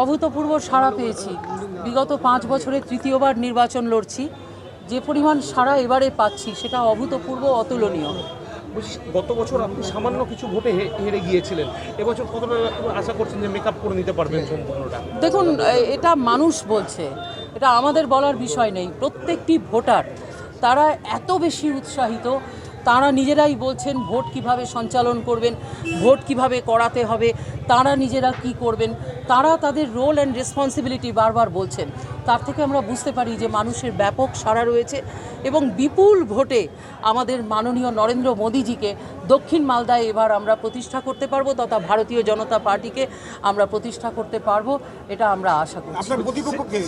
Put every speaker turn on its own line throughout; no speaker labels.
অভূতপূর্ব সাড়া পেয়েছি। বিগত পাঁচ বছরে তৃতীয়বার নির্বাচন লড়ছি। যে পরিমাণ সাড়া এবারে পাচ্ছি সেটা অভূতপূর্ব অতুলনীয়।
গত বছর আপনি সামান্য কিছু ভোটে হেরে গিয়েছিলেন। এবছর কতটা আশা করছেন যে মেকআপ করে নিতে পারবেন সম্পূর্ণটা?
দেখুন এটা মানুষ বলছে। এটা আমাদের বলার বিষয় নেই। প্রত্যেকটি ভোটার তারা এত বেশি উৎসাহিত তারা নিজেরাই বলছেন ভোট কীভাবে সঞ্চালন করবেন, ভোট কীভাবে করাতে হবে, তারা নিজেরা কি করবেন, তারা তাদের রোল অ্যান্ড রেসপন্সিবিলিটি বারবার বলছেন। তার থেকে আমরা বুঝতে পারি যে মানুষের ব্যাপক সাড়া রয়েছে এবং বিপুল ভোটে আমাদের মাননীয় নরেন্দ্র মোদীজিকে দক্ষিণ মালদায় এবার আমরা প্রতিষ্ঠা করতে পারব তথা ভারতীয় জনতা পার্টিকে আমরা প্রতিষ্ঠা করতে পারব, এটা আমরা আশা করছি।
আপনার প্রতিপক্ষ কে?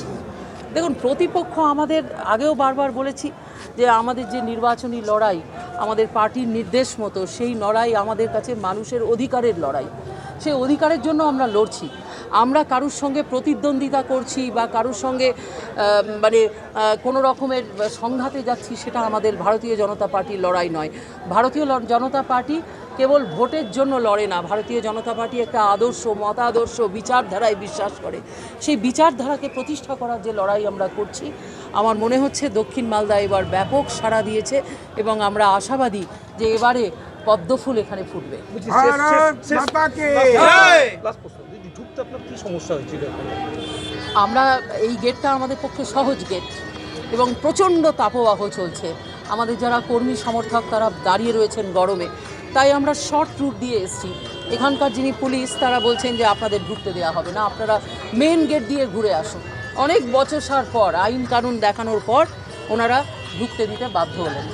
দেখুন, প্রতিপক্ষ আমাদের আগেও বারবার বলেছি যে আমাদের যে নির্বাচনী লড়াই, আমাদের পার্টির নির্দেশ মতো, সেই লড়াই আমাদের কাছে মানুষের অধিকারের লড়াই। সেই অধিকারের জন্য আমরা লড়ছি। আমরা কারুর সঙ্গে প্রতিদ্বন্দ্বিতা করছি বা কারুর সঙ্গে মানে কোনো রকমের সংঘাতে যাচ্ছি, সেটা আমাদের ভারতীয় জনতা পার্টির লড়াই নয়। ভারতীয় জনতা পার্টি কেবল ভোটের জন্য লড়ে না। ভারতীয় জনতা পার্টি একটা আদর্শ মতাদর্শ বিচারধারায় বিশ্বাস করে। সেই বিচারধারাকে প্রতিষ্ঠা করার যে লড়াই আমরা করছি আমার মনে হচ্ছে দক্ষিণ মালদা এবার ব্যাপক সাড়া দিয়েছে এবং আমরা আশাবাদী যে এবারে পদ্মফুল এখানে ফুটবে? আমরা এই গেটটা আমাদের পক্ষে সহজ গেট এবং প্রচণ্ড তাপবাহ চলছে। আমাদের যারা কর্মী সমর্থক তারা দাঁড়িয়ে রয়েছেন গরমে। তাই আমরা শর্ট রুট দিয়ে এসেছি। এখানকার যিনি পুলিশ, তারা বলছেন যে আপনাদের ঢুকতে দেওয়া হবে না, আপনারা মেন গেট দিয়ে ঘুরে আসুন। অনেক বছর পর, আইন কানুন দেখানোর পর ওনারা ঢুকতে দিতে বাধ্য হলেন।